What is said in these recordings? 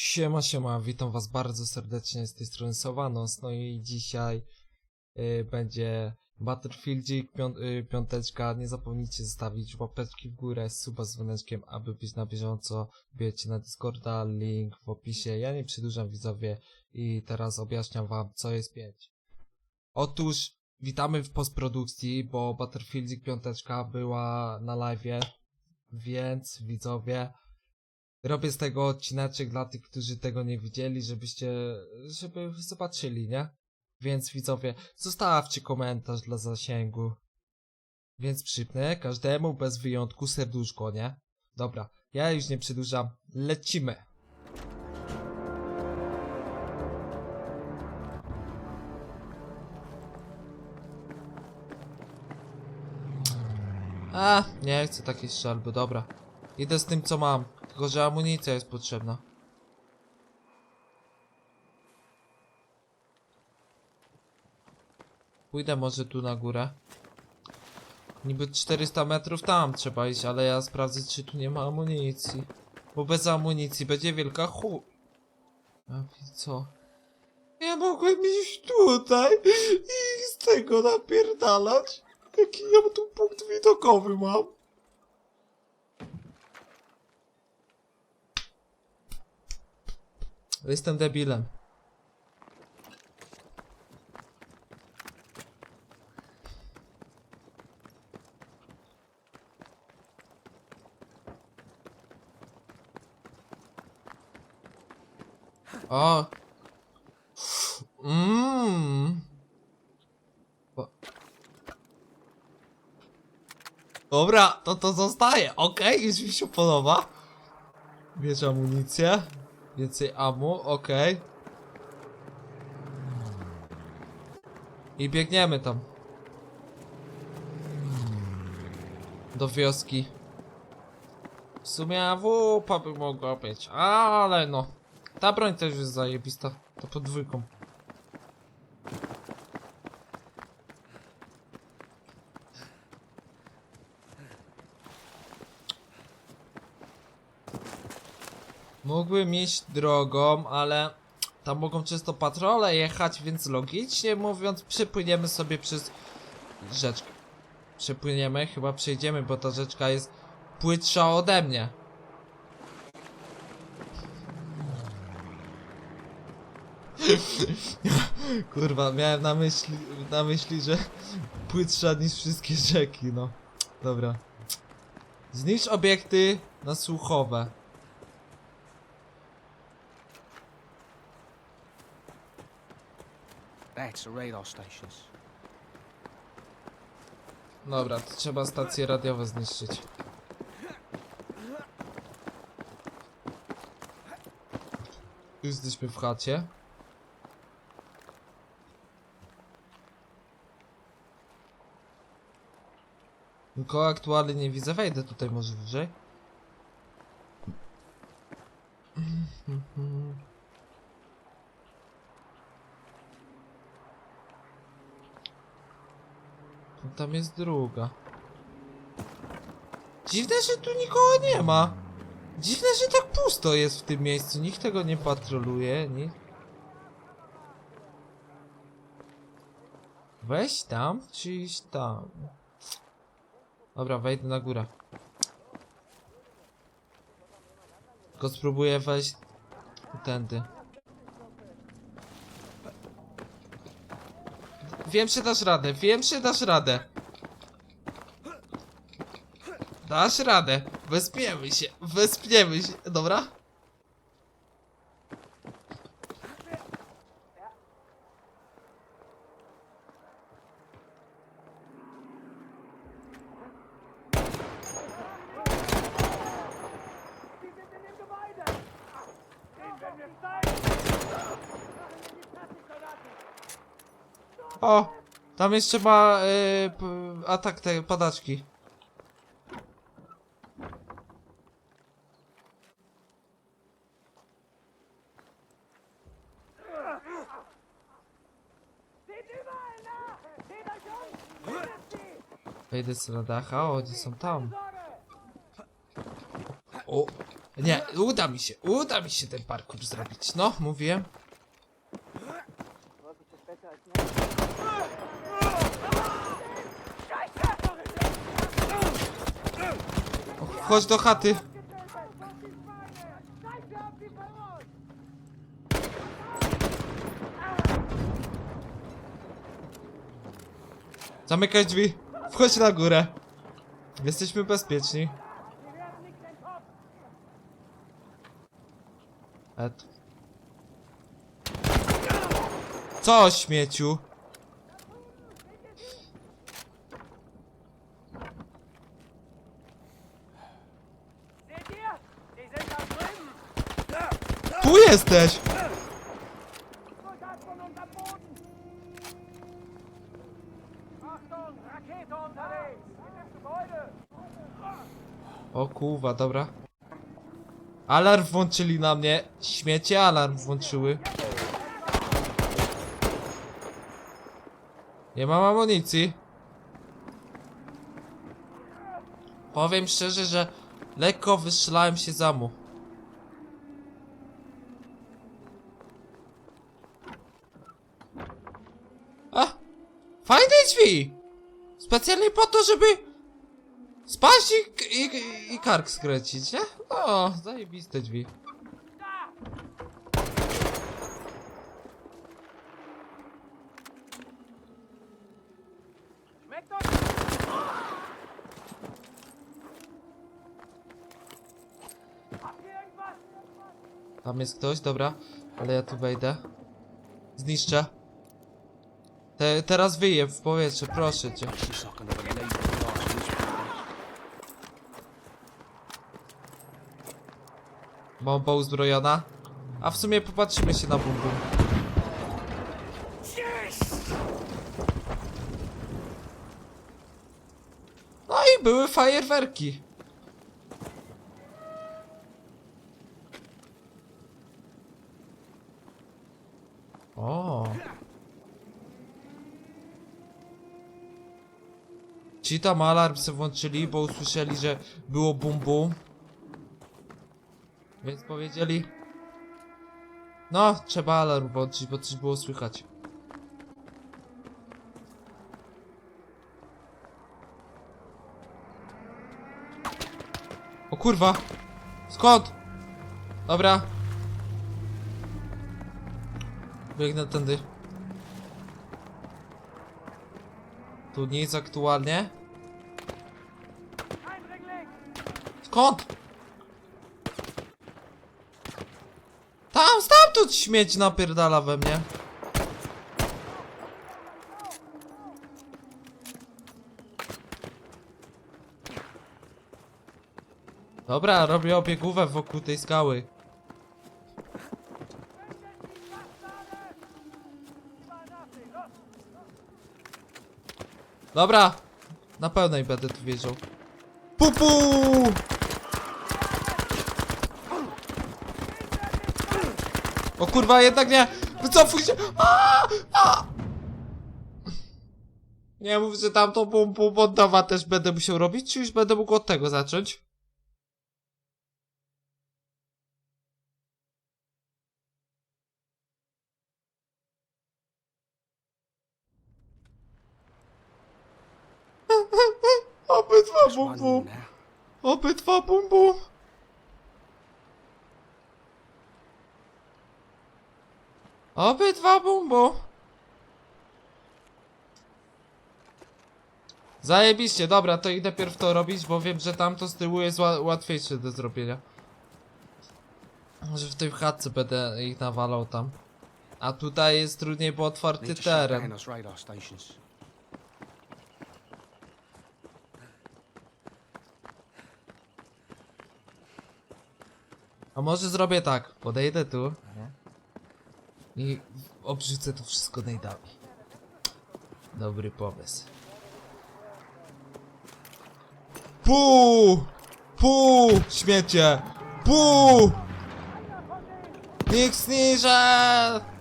Siema, siema, witam was bardzo serdecznie z tej strony Sowanos, no i dzisiaj y, będzie Battlefieldzik, pią, y, piąteczka, nie zapomnijcie zostawić łapeczki w górę, suba z dzwoneczkiem, aby być na bieżąco, bijecie na Discorda, link w opisie, ja nie przedłużam widzowie i teraz objaśniam wam, co jest 5. Otóż, witamy w postprodukcji, bo Battlefieldzik piąteczka była na live'ie, więc widzowie, robię z tego odcineczek dla tych, którzy tego nie widzieli, żebyście, żeby zobaczyli, nie? Więc widzowie, zostawcie komentarz dla zasięgu. Więc przypnę każdemu bez wyjątku serduszko, nie? Dobra, ja już nie przedłużam, lecimy! A, nie chcę takiej strzelby, dobra. Idę z tym co mam, tylko że amunicja jest potrzebna. Pójdę może tu na górę. Niby 400 metrów tam trzeba iść, ale ja sprawdzę czy tu nie ma amunicji. Bo bez amunicji będzie wielka chu... A co? Ja mogłem iść tutaj i z tego napierdalać? Jaki ja tu punkt widokowy mam? Jestem debilem. O! Mmm! Dobra, to to zostaje. Okej, już mi się podoba. Bierz amunicję. Więcej amu, okej. I biegniemy tam. Do wioski. W sumie AWP by mogła być, ale no. Ta broń też jest zajebista. To pod Mógłbym iść drogą, ale tam mogą często patrole jechać, więc logicznie mówiąc przepłyniemy sobie przez rzeczkę. Przepłyniemy, chyba przejdziemy, bo ta rzeczka jest płytsza ode mnie. Kurwa, miałem na myśli, na myśli, że płytsza niż wszystkie rzeki, no. Dobra. Zniszcz obiekty nasłuchowe. That's radar stations. Dobra, to trzeba stacje radiowe zniszczyć. Jesteśmy w chacie. Tylko aktualnie nie widzę, wejdę tutaj może wyżej. No Tam jest druga. Dziwne, że tu nikogo nie ma. Dziwne, że tak pusto jest w tym miejscu. Nikt tego nie patroluje. Nie... Weź tam, czy iść tam? Dobra, wejdę na górę. Tylko spróbuję wejść tędy. Wiem, że dasz radę, wiem, że dasz radę. Dasz radę. Wespniemy się, wespniemy się, dobra? O! Tam jeszcze ma yy, atak te padaczki. Wejdę sobie na dacha, o, oni są tam. O! Nie, uda mi się, uda mi się ten parkour zrobić. No, mówiłem. Chodź do chaty. Zamykaj drzwi. Wchodź na górę. Jesteśmy bezpieczni. Ed. Co, śmieciu? Tu jesteś! O kurwa, dobra. Alarm włączyli na mnie. Śmiecie alarm włączyły. Nie mam amunicji. Powiem szczerze, że lekko wystrzelałem się za mu. A! Fajne drzwi! Specjalnie po to, żeby Spaść i, i, i kark skręcić, nie? O, zajebiste drzwi. Tam jest ktoś, dobra. Ale ja tu wejdę. Zniszczę. Te, teraz wyję w powietrze, proszę cię. Bomba uzbrojona. A w sumie popatrzymy się na bum bum. No i były fajerwerki. O. Ci tam alarm se włączyli, bo usłyszeli, że było bum bum. Więc powiedzieli... No, trzeba alarm włączyć, bo coś było słychać. O kurwa! Skąd? Dobra. Biegnę tędy. Tu nic aktualnie. Skąd? Tam, stamtąd śmieć napierdala we mnie. Dobra, robię obiegówę wokół tej skały. Dobra, na pełnej będę tu wjeżdżał. Pupu! O kurwa, jednak nie! Wycofuj się! A! A! Nie mów, że tamtą bum bum od nowa też będę musiał robić, czy już będę mógł od tego zacząć? Obydwa bum bum! Obydwa bum bum! Obydwa bum bum! Zajebiście, dobra, to idę pierw to robić, bo wiem, że tamto z tyłu jest ła łatwiejsze do zrobienia. Może w tej chatce będę ich nawalał tam. A tutaj jest trudniej, bo otwarty teren. A może zrobię tak, podejdę tu i obrzucę to wszystko najdami. Dobry pomysł. Puu! Puu! Śmiecie! Puu! Nikt niżej!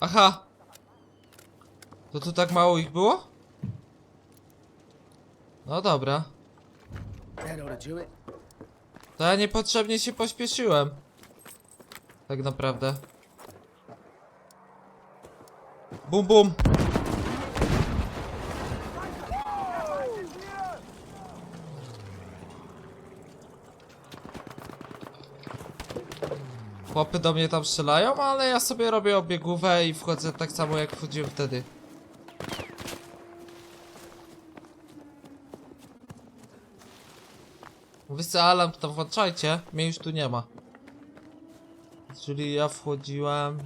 Aha! To tu tak mało ich było? No dobra. To ja niepotrzebnie się pośpieszyłem. Tak naprawdę. Bum bum! Chłopy do mnie tam strzelają, ale ja sobie robię obiegówę i wchodzę tak samo jak wchodziłem wtedy. Wy se alarm to włączajcie, mnie już tu nie ma. Czyli ja wchodziłem...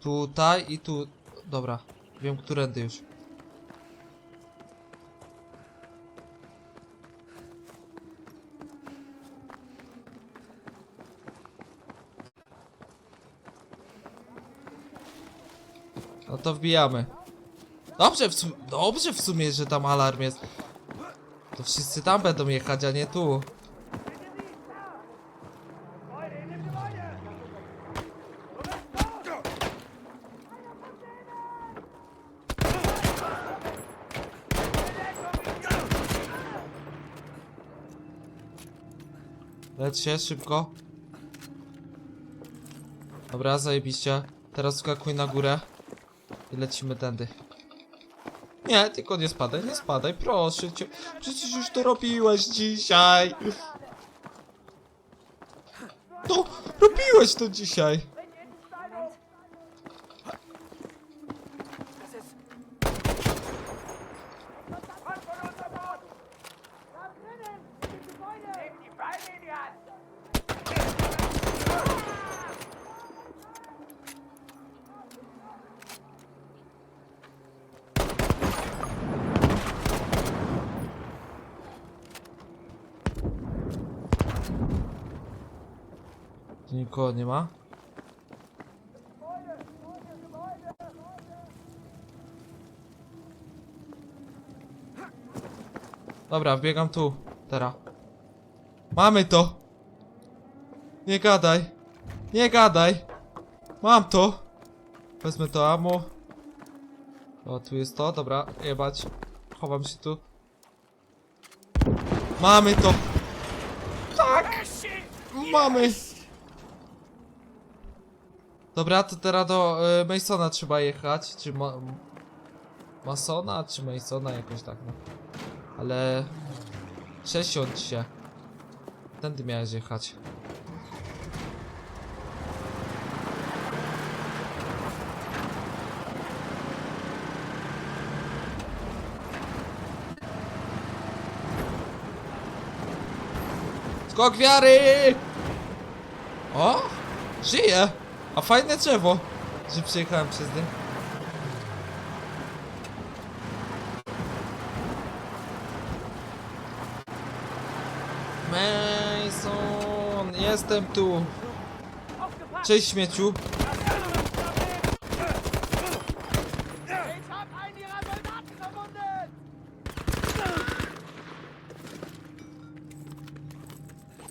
Tutaj i tu... Dobra, wiem którędy już. No to wbijamy. Dobrze w, dobrze w sumie, że tam alarm jest. To wszyscy tam będą jechać, a nie tu. Leć się szybko. Dobra, zajebiście. Teraz skakuj na górę. I lecimy tędy. Nie, tylko nie spadaj, nie spadaj, proszę cię. Przecież już to robiłeś dzisiaj. No, robiłeś to dzisiaj. Nikogo nie ma. Dobra, wbiegam tu. Teraz. Mamy to! Nie gadaj! Nie gadaj! Mam to! Wezmę to amo. O, tu jest to, dobra, jebać. Chowam się tu. Mamy to! Tak! Mamy! Dobra, to teraz do y, Masona trzeba jechać, czy ma Masona, czy Masona, jakoś tak, no. Ale... Przesiądź się. Tędy miałeś jechać. Skok wiary! O! Żyje! A fajne drzewo, że przejechałem przez nie. Mason, jestem tu. Cześć śmieciu.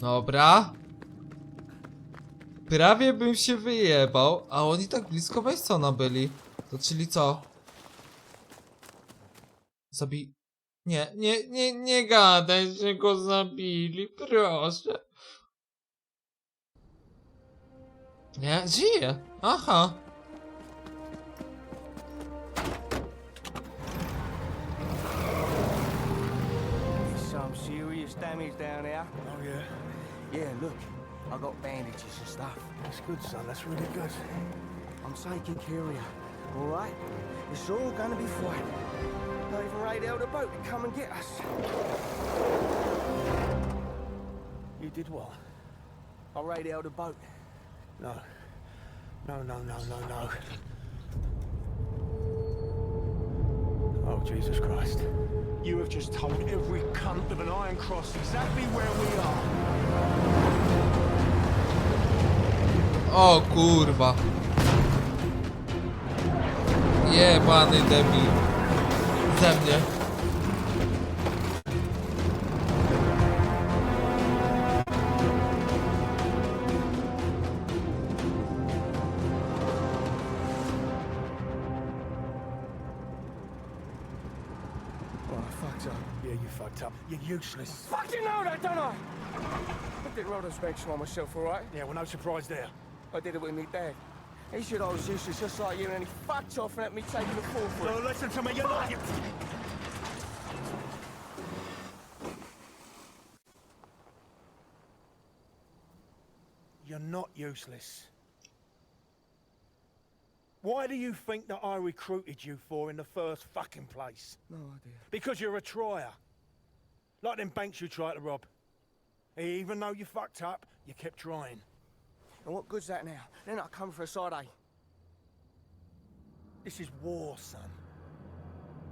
Dobra. Prawie bym się wyjebał, a oni tak blisko Masona byli. To czyli co? Zabi... Nie, nie, nie, nie gadaj, że go zabili, proszę. Nie, żyje. Aha. Some serious damage down there. Oh, yeah. Yeah, look. I got bandages and stuff. That's good, son. That's really good. I'm taking care of. All right? It's all gonna be fine. They've radioed a boat to come and get us. You did what? I radioed a boat. No. No, no, no, no, no. Oh, Jesus Christ. You have just told every cunt of an Iron Cross exactly where we are. O kurwa. Jebany debil. Ze mnie. Oh, You're useless. Fucking know that, don't I? I did rather respect on myself, all right? Yeah, well, no surprise there. I did it with me dad. He said I was useless just like you, and then he fucked off and let me take the fall for No, it. listen to me, you're not. You... You're not useless. Why do you think that I recruited you for in the first fucking place? No idea. Because you're a trier. Like them banks you tried to rob. Even though you fucked up, you kept trying. And what good's that now? Then I come for a side eye. This is war, son.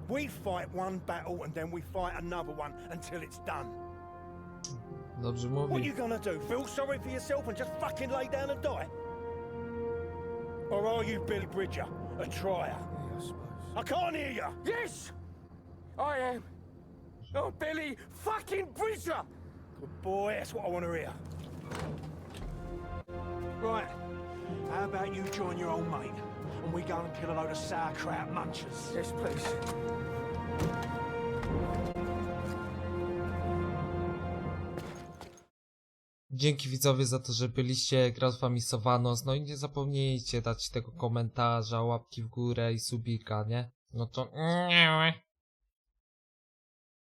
We fight one battle and then we fight another one until it's done. Dobrze What are you gonna do? Feel sorry for yourself and just fucking lay down and die? Or are you Billy Bridger, a trier? Yeah, I suppose. I can't hear you. Yes! I am. Oh, Billy fucking Bridger! Good boy, that's what I want to hear. Right. How about you join your old mate and we go and kill a load of sauerkraut munchers? Yes, please. Dzięki widzowie za to, że byliście, grał z wami Sowanos, no i nie zapomnijcie dać tego komentarza, łapki w górę i subika, nie? No to...